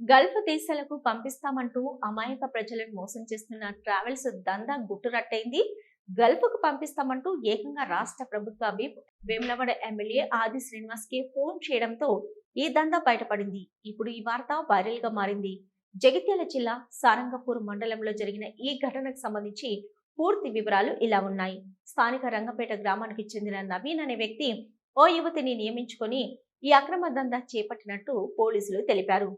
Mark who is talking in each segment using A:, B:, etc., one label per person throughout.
A: Gulf దేశాలకు పంపిస్తామంటూ అమాయక ప్రజలను మోసం చేస్తున్న ట్రావెల్స్ దందా గుట్టురట్టయింది. గల్ఫ్కు పంపిస్తామంటూ ఏకంగా రాష్ట్ర ప్రభుత్వ విప్ వేములవాడ ఎమ్మెల్యే ఆది శ్రీనివాస్కి ఫోన్ చేయడంతో ఈ దందా బయటపడింది. ఇప్పుడు ఈ వార్త వైరల్గా మారింది. జగిత్యాల జిల్లా సారంగపూర్ మండలంలో జరిగిన ఈ ఘటనకు సంబంధించి పూర్తి వివరాలు ఇలా ఉన్నాయి. స్థానిక రంగపేట గ్రామానికి చెందిన నవీన్ అనే వ్యక్తి ఓ యువతిని నియమించుకొని ఈ అక్రమ దందా చేపట్టినట్టు పోలీసులు తెలిపారు.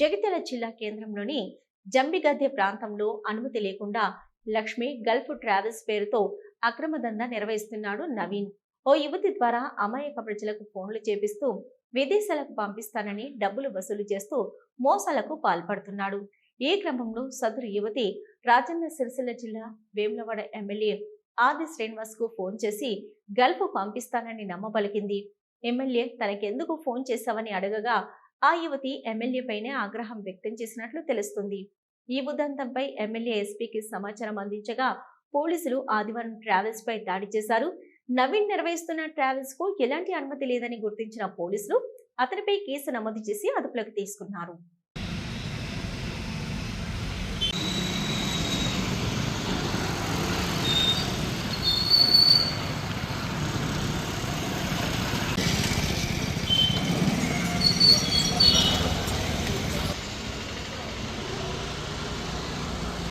A: జగిత్యాల జిల్లా కేంద్రంలోని జంబిగద్దె ప్రాంతంలో అనుమతి లేకుండా లక్ష్మి గల్ఫ్ ట్రావెల్స్ పేరుతో అక్రమ దందా నిర్వహిస్తున్నాడు నవీన్. ఓ యువతి ద్వారా అమాయక ప్రజలకు ఫోన్లు చేపిస్తూ విదేశాలకు పంపిస్తానని డబ్బులు వసూలు చేస్తూ మోసాలకు పాల్పడుతున్నాడు. ఈ క్రమంలో సదరు యువతి రాజన్న సిరిసిల్ల జిల్లా వేములవాడ ఎమ్మెల్యే ఆది శ్రీనివాస్కు ఫోన్ చేసి గల్ఫ్ పంపిస్తానని నమ్మబలికింది. ఎమ్మెల్యే తనకెందుకు ఫోన్ చేశావని అడగగా ఆ యువతి ఎమ్మెల్యేపైనే ఆగ్రహం వ్యక్తం చేసినట్లు తెలుస్తుంది. ఈ ఉదంతంపై ఎమ్మెల్యే ఎస్పీకి సమాచారం అందించగా పోలీసులు ఆదివారం ట్రావెల్స్ పై దాడి చేశారు. నవీన్ నిర్వహిస్తున్న ట్రావెల్స్కు ఎలాంటి అనుమతి లేదని గుర్తించిన పోలీసులు అతనిపై కేసు నమోదు చేసి అదుపులోకి తీసుకున్నారు.